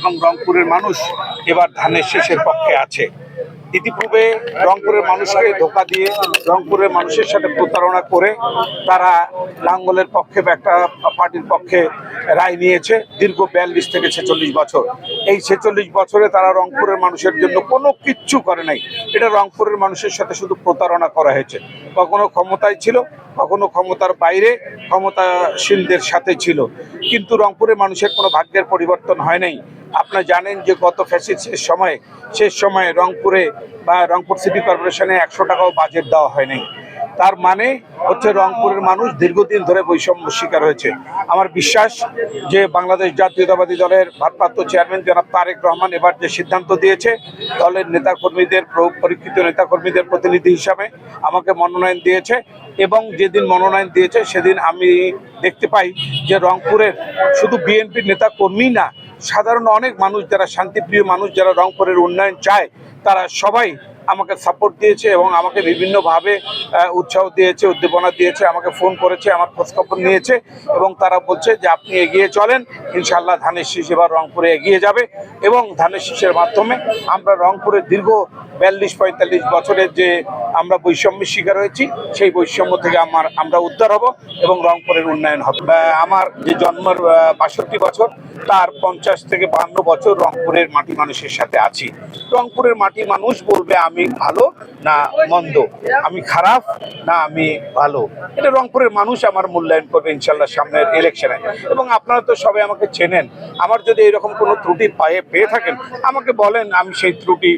এবং রংপুরের মানুষ এবার ধানের শেষের পক্ষে আছে। ইতিপূর্বে রংপুরের মানুষকে ধোকা দিয়ে রংপুরের মানুষের সাথে প্রতারণা করে তারা লাঙ্গলের পক্ষে বা একটা পার্টির পক্ষে রায় নিয়েছে। দীর্ঘ বিয়াল্লিশ থেকে ছেচল্লিশ বছর। এই ছেচল্লিশ বছরে তারা রংপুরের মানুষের জন্য কোনো কিচ্ছু করে নাই। এটা রংপুরের মানুষের সাথে শুধু প্রতারণা করা হয়েছে। কখনো ক্ষমতায় ছিল, কখনো ক্ষমতার বাইরে ক্ষমতাশীলদের সাথে ছিল। কিন্তু রংপুরের মানুষের কোনো ভাগ্যের পরিবর্তন হয় নাই। আপনারা জানেন যে গত ফ্যাসিস্টের সময়, শেষ সময়ে রংপুরে বা রংপুর সিটি কর্পোরেশনে একশো টাকাও বাজেট দেওয়া হয় নাই তার মানে হচ্ছে রংপুরের মানুষ দীর্ঘদিন ধরে বৈষম্য শিকার হয়েছে। আমার বিশ্বাস যে বাংলাদেশ জাতীয়তাবাদী দলের ভারপ্রাপ্ত চেয়ারম্যান জনাব তারেক রহমান এবার যে সিদ্ধান্ত দিয়েছে, দলের নেতাকর্মীদের প্র- পরীক্ষিত নেতাকর্মীদের প্রতিনিধি হিসাবে আমাকে মনোনয়ন দিয়েছে এবং যেদিন মনোনয়ন দিয়েছে সেদিন আমি দেখতে পাই যে রংপুরের শুধু বিএনপির নেতা কর্মী না সাধারণ অনেক মানুষ যারা শান্তিপ্রিয় মানুষ যারা রংপুরের উন্নয়ন চায়, তারা সবাই আমাকে সাপোর্ট দিয়েছে এবং আমাকে বিভিন্নভাবে উৎসাহ দিয়েছে, উদ্দীপনা দিয়েছে, আমাকে ফোন করেছে, আমার খোঁজখবর নিয়েছে এবং তারা বলছে যে আপনি এগিয়ে চলেন ইনশাল্লাহ ধানের শীষ এবার রংপুরে এগিয়ে যাবে এবং ধানের শীষের মাধ্যমে আমরা রংপুরের দীর্ঘ বিয়াল্লিশ পঁয়তাল্লিশ বছরের যে আমরা বৈষম্যের শিকার হয়েছি, সেই বৈষম্য থেকে আমার, আমরা উদ্ধার হব এবং রংপুরের উন্নয়ন হবে। আমার যে জন্মের বাষট্টি বছর, তার পঞ্চাশ থেকে বান্ন বছর রংপুরের মাটি মানুষের সাথে আছি। রংপুরের মাটি মানুষ বলবে আমি ভালো না মন্দ? আমি খারাপ না আমি ভালো? এটা রংপুরের মানুষ আমার মূল্যায়ন করবে ইনশাল্লাহ সামনের ইলেকশনে এবং আপনারা তো সবাই আমাকে চেনেন। আমার যদি এরকম কোনো ত্রুটি পায়ে পেয়ে থাকেন, আমাকে বলেন আমি সেই ত্রুটি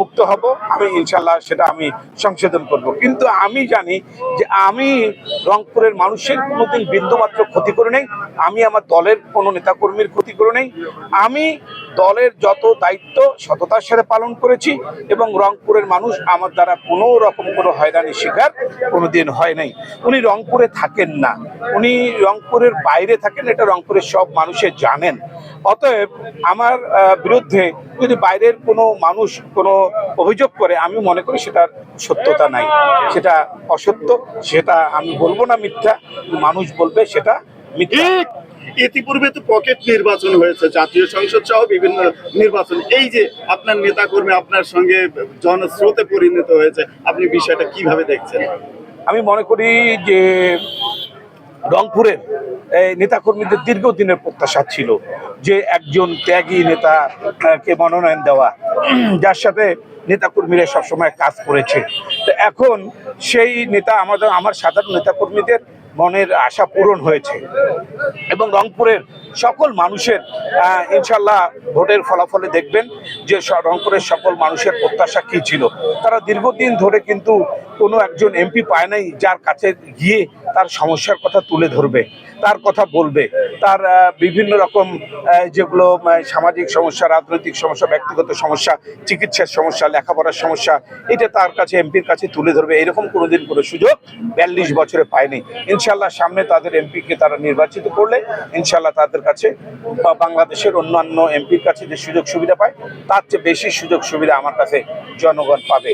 মুক্ত হব। আমি ইনশাল্লাহ সেটা আমি সংশোধন করব। কিন্তু আমি জানি যে আমি রংপুরের মানুষের কোনোদিন বিন্দুমাত্র ক্ষতি করে নেই, আমি আমার দলের কোনো নেতাকর্মীর ক্ষতি করে নেই, আমি দলের যত দায়িত্ব সততার সাথে পালন করেছি এবং রংপুরের মানুষ আমার দ্বারা কোনো রকম কোনো হয়রানির শিকার কোনোদিন হয় নাই। উনি রংপুরে থাকেন না, উনি রংপুরের বাইরে থাকেন, এটা রংপুরের সব মানুষে জানেন। অতএব আমার বিরুদ্ধে যদি বাইরের কোনো মানুষ কোনো অভিযোগ করে আমি মনে করি সেটার সত্যতা নাই। সেটা অসত্য সেটা আমি বলব না মিথ্যা মানুষ বলবে সেটা মিথ্যা। ইতিপূর্বে তো পকেট নির্বাচন হয়েছে জাতীয় সংসদ সহ বিভিন্ন নির্বাচন। এই যে আপনার নেতাকর্মী আপনার সঙ্গে জনস্রোতে পরিণত হয়েছে আপনি বিষয়টা কীভাবে দেখছেন? আমি মনে করি যে রংপুরের, এই নেতাকর্মীদের দীর্ঘদিনের প্রত্যাশা ছিল যে একজন ত্যাগী নেতাকে মনোনয়ন দেওয়া। যার সাথে নেতাকর্মীরা সবসময় কাজ করেছে। তো এখন সেই নেতা আমাদের, আমার সাধারণ নেতাকর্মীদের মনের আশা পূরণ হয়েছে। এবং রংপুরের সকল মানুষের ইনশাল্লাহ ভোটের ফলাফলে দেখবেন যে রংপুরের সকল মানুষের প্রত্যাশা কী ছিল। তারা দীর্ঘদিন ধরে কিন্তু কোনো একজন এমপি পায় নাই, যার কাছে গিয়ে তার সমস্যার কথা তুলে ধরবে, তার কথা বলবে, তার বিভিন্ন রকম যেগুলো সামাজিক সমস্যা, রাজনৈতিক সমস্যা, ব্যক্তিগত সমস্যা, চিকিৎসার সমস্যা, লেখাপড়ার সমস্যা, এটা তার কাছে এমপির কাছে তুলে ধরবে। এরকম কোনোদিন কোনো সুযোগ বিয়াল্লিশ বছরে পায়নি। ইনশাল্লাহ সামনে তাদের এমপিকে তারা নির্বাচিত করলে ইনশাল্লাহ তাদের কাছে, বা বাংলাদেশের অন্যান্য এমপির কাছে যে সুযোগ সুবিধা পায়, তার চেয়ে বেশি সুযোগ সুবিধা আমার কাছে জনগণ পাবে।